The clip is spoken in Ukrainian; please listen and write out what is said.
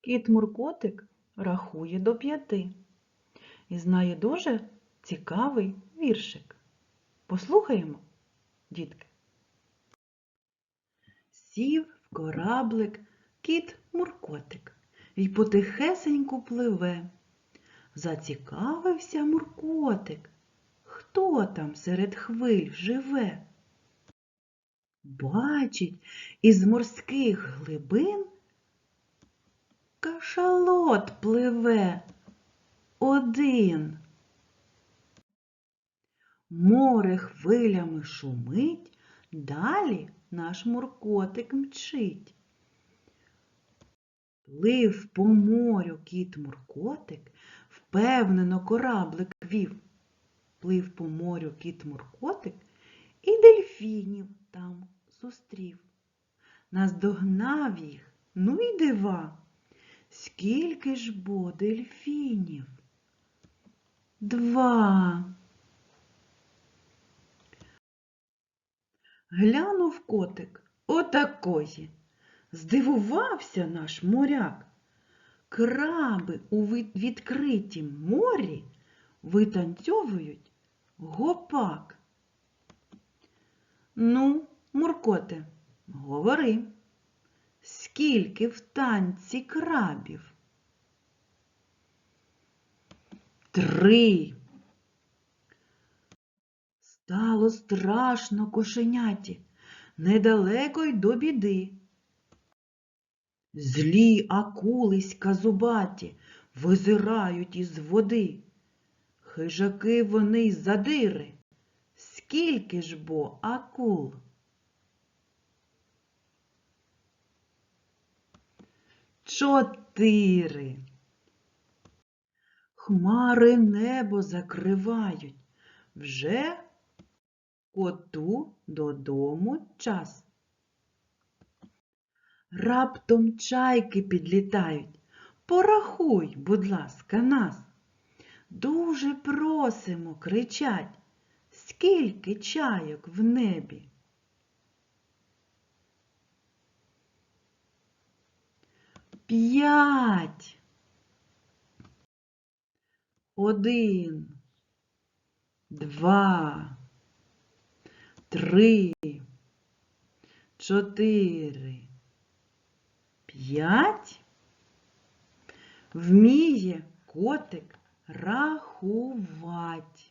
Кіт Муркотик рахує до п'яти і знає дуже цікавий віршик. Послухаємо, дітки. Сів в кораблик кіт Муркотик і потихесеньку пливе. Зацікавився Муркотик. Хто там серед хвиль живе? Бачить, із морських глибин кашалот пливе один. Море хвилями шумить, далі наш муркотик мчить. Плив по морю кіт Муркотик, впевнено кораблик вів. Плив по морю кіт Муркотик і дельфінів там зустрів. Наздогнав їх, ну й дива. Скільки ж бо дельфінів? Два. Глянув котик отакої. Здивувався наш моряк. Краби у відкритім морі витанцьовують гопак. Ну, Муркоте, говори, скільки в танці крабів? Три. Стало страшно кошеняті, недалеко й до біди. Злі акулиська зубаті визирають із води. Хижаки вони задири. Скільки ж бо акул? Чотири. Хмари небо закривають. Вже коту додому час. Раптом чайки підлітають. Порахуй, будь ласка, нас. Дуже просимо, кричать. Скільки чайок в небі? П'ять. Один. Два. Три. Чотири. П'ять. Вміє котик рахувати.